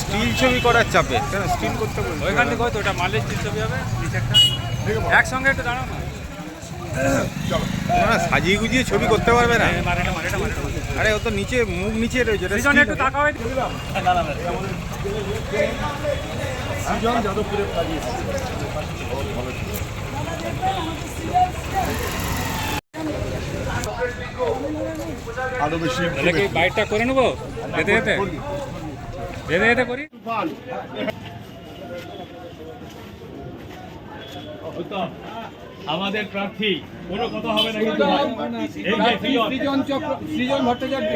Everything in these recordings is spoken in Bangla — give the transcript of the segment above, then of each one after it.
স্টিল ছবি করার চাপে। স্টিল করতে বলছো? ওইখান থেকে হয়তো ওটা মালের স্টিল ছবি হবে নিচে একটা একসঙ্গে একটু দাঁড়াও না। তোমরা সাজিয়ে গুজিয়ে ছবি করতে পারবে না। এই মারেটা মারেটা মারেটা মারে আরে ও তো নিচে মুখ নিচে রয়েছে। আরও বেশি কি বাইকটা করে নেব? যেতে যেতে। যেতে যেতে করি? আমাদের প্রার্থী কোনো কথা হবে না কিন্তু এই যে সৃজন। সৃজন চক্র সৃজন ভট্টাচার্য।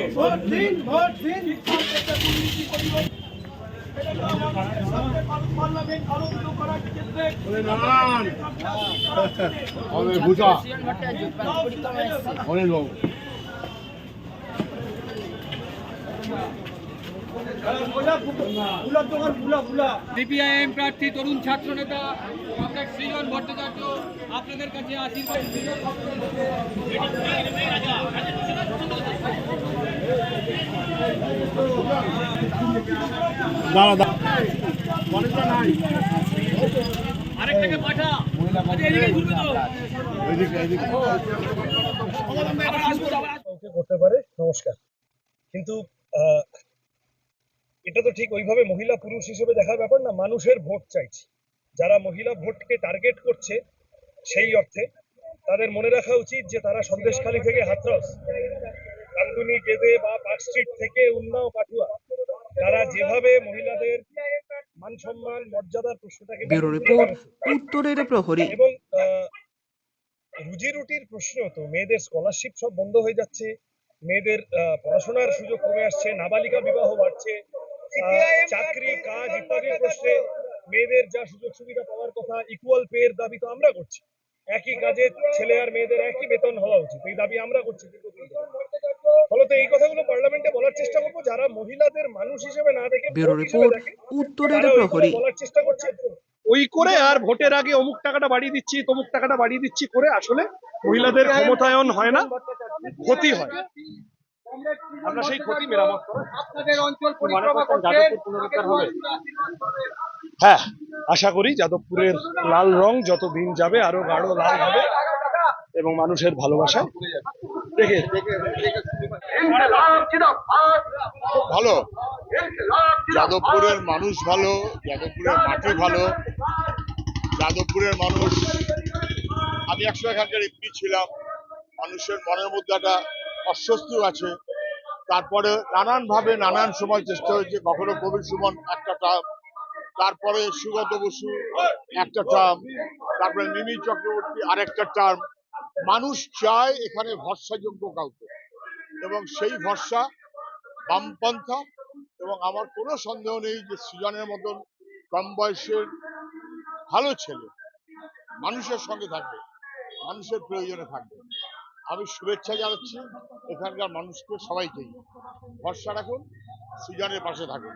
ভূষা সিপিআইএম প্রার্থী তরুণ ছাত্র নেতা কমরেড সৃজন ভট্টাচার্য আপনাদের কাছে আশীর্বাদ আরেকটাকে পাঠা। এদিকে ঘুরবে তো। কাউকে করতে পারে নমস্কার। কিন্তু তো ঠিক ওইভাবে মহিলা পুরুষ হিসেবে দেখার ব্যাপার না মানুষের ভোট চাইছি। যারা মহিলা ভোটকে টার্গেট করছে সেই অর্থে তাদের মনে রাখা উচিত যে তারা সন্দেশখালী থেকে হাতরস কান্দুনি গেদে বা পার্ক স্ট্রিট থেকে উন্নাও পাঠুয়া তারা যেভাবে মহিলাদের মান সম্মান মর্যাদার প্রশ্নটাকে ব্যুরো রিপোর্ট উত্তরের প্রহরী। এবং রুজি রুটির প্রশ্ন তো মেয়েদের স্কলারশিপ সব বন্ধ হয়ে যাচ্ছে মেয়েদের পড়াশোনার সুযোগ কমে আসছে নাবালিকা বিবাহ বাড়ছে চাকরি কাজ ইত্যাদির প্রশ্নে মেয়েদের যা সুযোগ সুবিধা পাওয়ার কথা ইকুয়াল পে এর দাবি তো আমরা করছি। একই কাজে ছেলে আর মেয়েদের একই বেতন হওয়া উচিত এই দাবি আমরা করছি। ফলত এই কথাগুলো পার্লামেন্টে বলার চেষ্টা করব যারা মহিলাদের মানুষ হিসেবে না দেখে ব্যুরো রিপোর্ট উত্তরের প্রহরী। বলার চেষ্টা করছে। ওই করে আর ভোটের আগে অমুক টাকাটা বাড়িয়ে দিচ্ছি তমুক টাকাটা বাড়িয়ে দিচ্ছি করে আসলে মহিলাদের ক্ষমতায়ন হয় না ক্ষতি হয়। আমরা সেই ক্ষতি মেরামত করার আপনাদের অঞ্চল পরিক্রমা করছেন। করছেন পুনরুদ্ধার হবে? হ্যাঁ আশা করি যাদবপুরের লাল রং যত দিন যাবে আরও গাঢ় লাল হবে এবং মানুষের ভালোবাসা দেখে ভালো। যাদবপুরের মানুষ ভালো যাদবপুরের মাটি ভালো। যাদবপুরের মানুষ আমি একশো এখানকার এমপি ছিলাম। মানুষের মনের মধ্যে একটা অস্বস্তিও আছে। তারপরে নানান ভাবে নানান সময় চেষ্টা হয়েছে, কখনো কবির সুমন একটা টার্ম, তারপরে সুগত বসু একটা টার্ম, তারপরে মিমি চক্রবর্তী আরেকটা টার্ম। মানুষ চায় এখানে ভরসাযোগ্য কাউকে, এবং সেই ভরসা বামপন্থা, এবং আমার কোনো সন্দেহ নেই যে সৃজনের মতন কম বয়সের ভালো ছেলে মানুষের সঙ্গে থাকবে, মানুষের প্রয়োজনে থাকবে। আমি শুভেচ্ছা জানাচ্ছি এখানকার মানুষকে সবাইকেই ভরসা রাখুন সুজনের পাশে থাকুন।